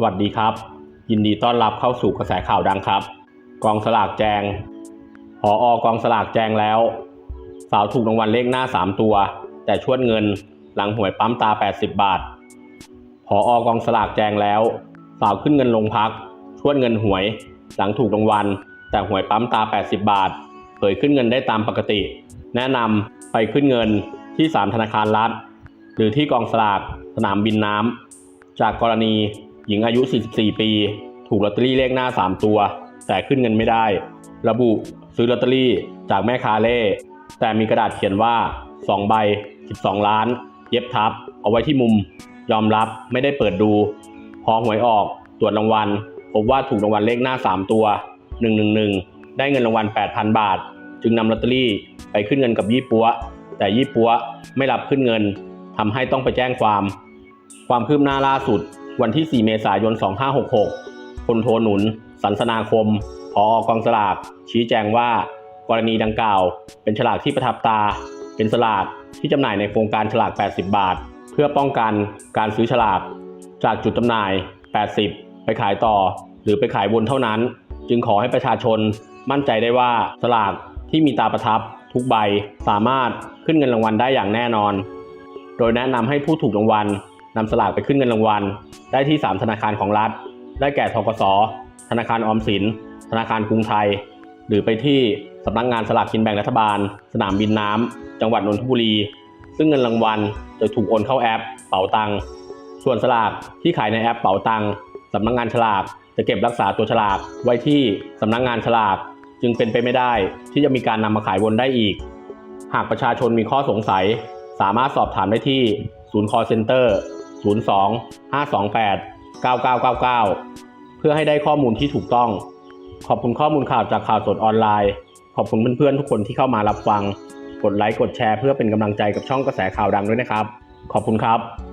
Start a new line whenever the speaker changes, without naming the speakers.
สวัสดีครับ ยินดีต้อนรับเข้าสู่กระแสข่าวดังครับ กองสลากแจงพออกองสลากแจงแล้ว สาวถูกรางวัลเลขหน้า 3 ตัว แต่ชวดเงินหลังหวยปั๊มตา 80 บาทพออกองสลากแจงแล้ว สาวขึ้นเงินลงพัก ชวดเงินหวย หลังถูกรางวัลแต่หวยปั๊มตา 80 บาท เผยขึ้นเงินได้ตามปกติ แนะนำไปขึ้นเงินที่สามธนาคารรัฐ หรือที่กองสลากสนามบินน้ำจากกรณี หญิงอายุ 44 ปี ถูกลอตเตอรี่เลขหน้า 3 ตัว แต่ขึ้นเงินไม่ได้ ระบุซื้อลอตเตอรี่จากแม่ค้าเล่ แต่มีกระดาษเขียนว่า 2 ใบ 12 ล้าน เย็บทับ เอาไว้ที่มุม ยอมรับไม่ได้เปิดดู พอหวยออกตรวจรางวัลพบว่าถูกรางวัลเลขหน้า 3 ตัว 111 ได้เงินรางวัล 8,000 บาท จึงนำลอตเตอรี่ไปขึ้นเงินกับยี่ปัว แต่ยี่ปัวไม่รับขึ้นเงินทำให้ต้องไปแจ้งความ ความคืบหน้าล่าสุด วันที่ 4 เมษายน 2566พลโทหนุน สันสนาคม พออกองสลาก ชี้แจงว่า กรณีดังกล่าว เป็นฉลากที่ประทับตา เป็นสลากที่จำหน่ายในโครงการฉลาก 80 บาท เพื่อป้องกันการซื้อฉลาก จากจุดจำหน่าย 80 ไปขายต่อ หรือไปขายวนเท่านั้น จึงขอให้ประชาชนมั่นใจได้ว่าสลากที่มีตาประทับทุกใบสามารถขึ้นเงินรางวัลได้อย่างแน่นอน โดยแนะนำให้ผู้ถูกรางวัลนำสลากไปขึ้นเงินรางวัล ได้ที่ 3 ธนาคารของรัฐ ได้แก่ธกส ธนาคารออมสิน ธนาคารกรุงไทย หรือไปที่สำนักงานสลากกินแบ่งรัฐบาล สนามบินน้ำ จังหวัดนนทบุรี ซึ่งเงินรางวัลจะถูกโอนเข้าแอปเป๋าตัง ส่วนสลากที่ขายในแอปเป๋าตังสำนักงานฉลากจะเก็บรักษาตัวฉลากไว้ที่สำนักงานฉลากจึงเป็นไปไม่ได้ที่จะมีการนำมาขายวนได้อีก หากประชาชนมีข้อสงสัย สามารถสอบถามได้ที่ศูนย์ call center 02 528 025289999 เพื่อให้ได้ข้อมูลที่ถูกต้อง ขอบคุณข้อมูลข่าวจากข่าวสดออนไลน์ ขอบคุณเพื่อนๆทุกคนที่เข้ามารับฟัง กดไลค์กดแชร์เพื่อเป็นกำลังใจกับช่องกระแสข่าวดังด้วยนะครับ ขอบคุณครับ